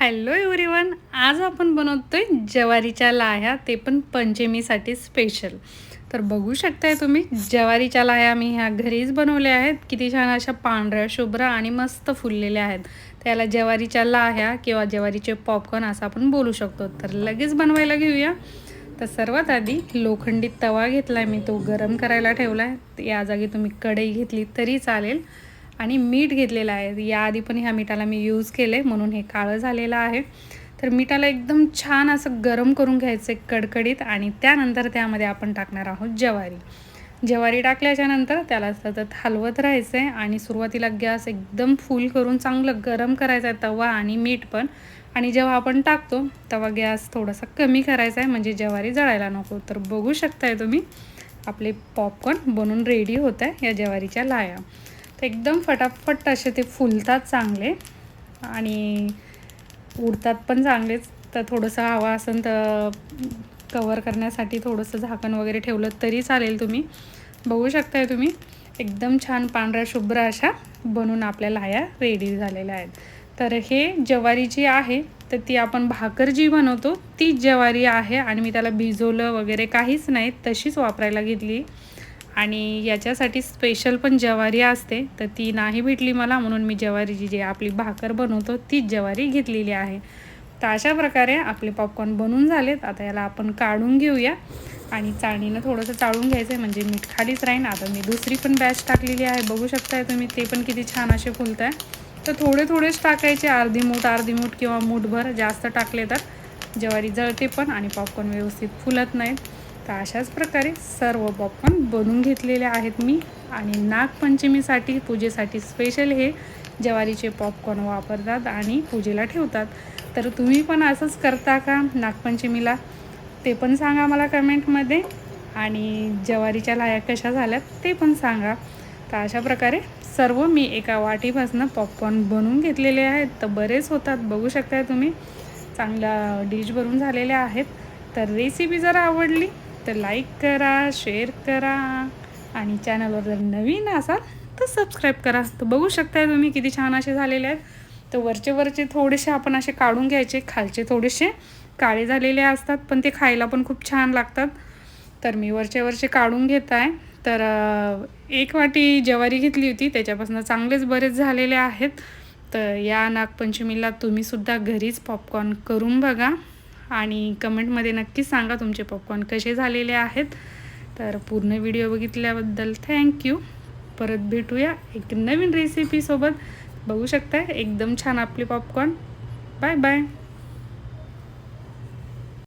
Hello everyone आज आपण बनवतोय ज्वारीच्या लाह्या. ते पण पंचमीसाठी स्पेशल तर बघू शकताय तुम्ही ज्वारीच्या लाह्या मी ह्या घरीच बनवल्या आहेत. किती छान अशा पांढऱ्या शुभ्र आणि मस्त फुललेल्या आहेत. त्याला ज्वारीच्या लाह्या किंवा ज्वारीचे पॉपकॉर्न असं आपण बोलू शकतो. तर लगेच बनवायला घेऊया. तर सर्वात आधी लोखंडी तवा घेतला आहे मी. तो गरम करायला ठेवला आहे या जागी तुम्ही कढई घेतली तरी चालेल. आणि मीठ घेतलेलं आहे. याआधी पण ह्या मिठाला मी यूज केलं आहे म्हणून हे काळं झालेलं आहे. तर मिठाला एकदम छान असं गरम करून घ्यायचं आहे कडकडीत आणि त्यानंतर त्यामध्ये आपण टाकणार आहोत ज्वारी. ज्वारी टाकल्याच्या नंतर त्याला सतत हलवत राहायचं आहे आणि सुरुवातीला गॅस एकदम फुल करून चांगलं गरम करायचं आहे तवा आणि मीठ पण. आणि जेव्हा आपण टाकतो तेव्हा गॅस थोडासा कमी करायचा आहे म्हणजे ज्वारी जळायला नको. तर बघू शकताय तुम्ही आपले पॉपकॉर्न बनून रेडी होत आहे या ज्वारीच्या लाया. तर एकदम फटाफट असे ते फुलतात चांगले. आणि उडतात पण चांगलेच. तर थोडंसं हवा असेल तर कवर करण्यासाठी थोडंसं झाकण वगैरे ठेवलं तरी चालेल तुम्ही. बघू शकताय तुम्ही. एकदम छान पांढऱ्या शुभ्र अशा बनून आपल्याला ह्या रेडी झालेल्या आहेत. तर हे ज्वारी जी आहे तर ती आपण भाकर जी बनवतो ती ज्वारी आहे आणि मी त्याला भिजवलं वगैरे काहीच नाही तशीच वापरायला घेतली. आणि याच्यासाठी स्पेशल पण ज्वारी असते तर ती नाही भेटली मला म्हणून मी ज्वारीची जी आपली भाकर बनवतो तीच ज्वारी घेतलेली आहे. तर अशा प्रकारे आपले पॉपकॉर्न बनून झालेत. आता याला आपण काढून घेऊया. आणि चाळणीनं थोडंसं चाळून घ्यायचं आहे म्हणजे मीठ खालीच राहीन. आता मी दुसरी पण बॅच टाकलेली आहे. बघू शकताय तुम्ही ते पण किती छान असे फुलत आहे तर थोडे थोडेच टाकायचे अर्धी मूठ अर्धी मूठ किंवा मूठभर जास्त टाकले तर. ज्वारी जळते पण आणि पॉपकॉर्न व्यवस्थित फुलत नाहीत. तर अशाच प्रकारे सर्व पॉपकॉर्न बनवून घेतलेले आहेत मी. आणि नागपंचमीसाठी पूजेसाठी स्पेशल हे ज्वारीचे पॉपकॉर्न वापरतात आणि पूजेला ठेवतात. तर तुम्ही पण असंच करता का नागपंचमीला? ते पण सांगा मला कमेंटमध्ये आणि ज्वारीच्या लाया कशा झाल्यात ते पण सांगा. तर अशा प्रकारे सर्व मी एका वाटीपासून पॉपकॉर्न बनवून घेतलेले आहेत. तर बरेच होतात बघू शकताय तुम्ही. चांगला डिश भरून झालेल्या आहेत. तर रेसिपी जर आवडली तर लाईक करा शेअर करा आणि चॅनलवर जर नवीन असाल तर सबस्क्राईब करा. तर बघू शकताय तुम्ही किती छान असे झालेले आहेत. तर वरचे वरचे थोडेसे आपण असे काढून घ्यायचे खालचे थोडेसे काळे झालेले असतात पण ते खायला पण खूप छान लागतात. तर मी वरचे वरचे काढून घेत आहे तर एक वाटी ज्वारी घेतली होती त्याच्यापासून चांगलेच बरेच झालेले आहेत. तर या नागपंचमीला तुम्हीसुद्धा घरीच पॉपकॉर्न करून बघा. आणि कमेंटमध्ये नक्कीच सांगा तुमचे पॉपकॉर्न कसे झालेले आहेत. तर पूर्ण व्हिडिओ बघितल्याबद्दल थँक्यू परत भेटूया एक नवीन रेसिपीसोबत बघू शकता एकदम छान आपले पॉपकॉर्न बाय बाय